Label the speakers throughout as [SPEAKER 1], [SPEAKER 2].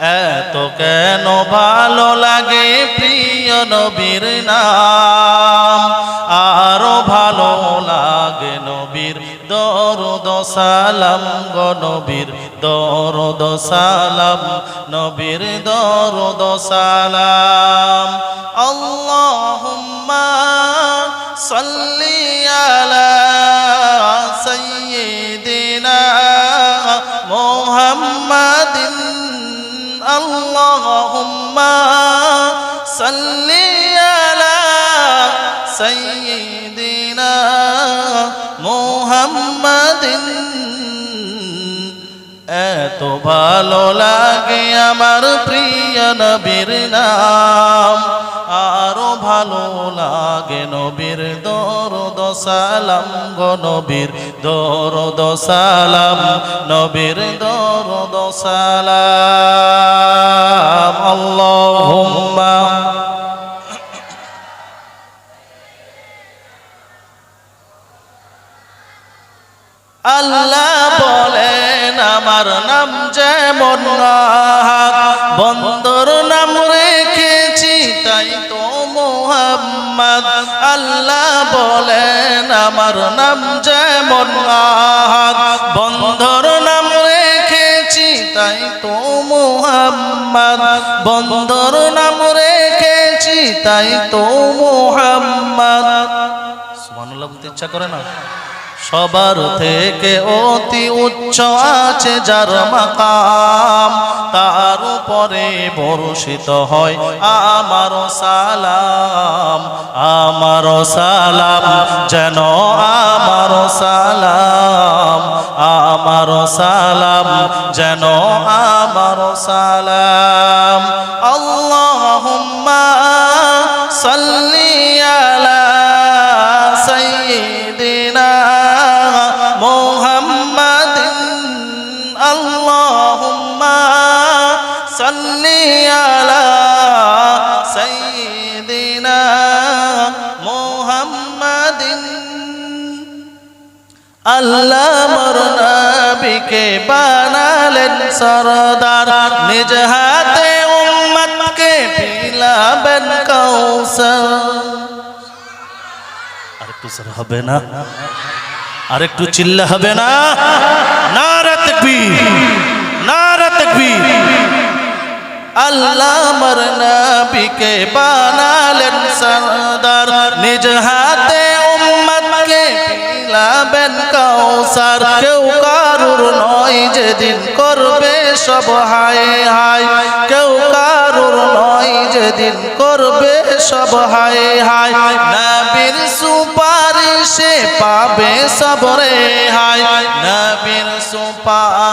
[SPEAKER 1] এত কেন ভালো লাগে প্রিয় নবীর নাম। আরও ভালো লাগে নবীর দরদ সালাম গো নবীর দরদ সালাম, নবীর দরদ সালাম। আল্লাহুম্মা সাল্লি আল্লাহুম্মা সাল্লি আলা সাইয়্যিদিনা মুহাম্মাদিন এত ভালো লাগে আমার প্রিয় নবীর নাম। আরও ভালো লাগে নবীর দরদ সালাম গো নবীর দরদ সালাম। নবীর দরদ সালাম। আল্লাহুম্মা। আল্লাহ বলেন, আমার নাম যেমন বন্দর নাম রেখেছি, তাই তো মোহাম্মদ। আল্লাহ বলেন, আমার নাম যেমন তাই তো মোহাম্মদ। বন্দর নাম রেখেছি, তাই তো মোহাম্মদ। সুবহানাল্লাহ, বলতে ইচ্ছা করে না? সবার থেকে অতি উচ্চ আছে যার মাকাম। তার উপরে বর্ষিত হয় আমার সালাম। আমার সালাম যেন আমার সালাম সালাম যেন আমার সালাম। আল্লাহুম্মা সাল্লি আলা সাইয়্যিদিনা মুহাম্মাদিন। আল্লাহুম্মা সাল্লি আল্লাহ মোর নবীকে বানালেন সরদার। নিজ হাতে উম্মতকে পিলাবেন কাউসার আরেকটু স্যার হবে না? আরেকটু চিল্লা হবে না? নারা তাকবীর নারা তাকবীর। আল্লাহ মর নবীকে বানালেন সরদার। নিজ হাতে উম্মতকে পিলাবেন কাউসার। কেউ কারুর নয় যেদিন করবে সব হায় হায়। কেউ কারুর নয় যেদিন করবে সব হায় হায়। নবীর সুপারিশে পাবে সবরে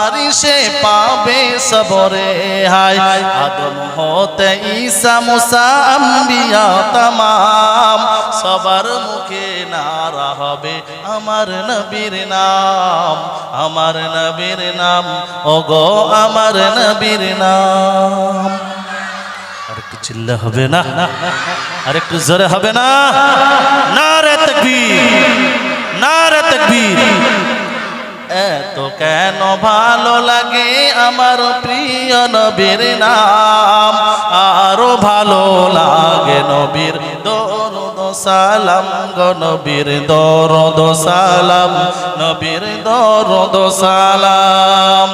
[SPEAKER 1] সুপারিশে পাবে সবরে, হায়। আদম হতে ঈসা, মুসা, আম্বিয়া, তামাম। সবার মুখে নারা হবে আমার নবীর নাম। আমার নবীর নাম, ওগো আমার নবীর নাম। আরেকটু চিল্লা হবে না? আরেকটু জোরে হবে না? এত কেন ভালো লাগে আমার প্রিয় নবীর নাম? আরও ভালো লাগে নবীর দরদ সালাম গো নবীর দরদ সালাম, নবীর দরদ সালাম।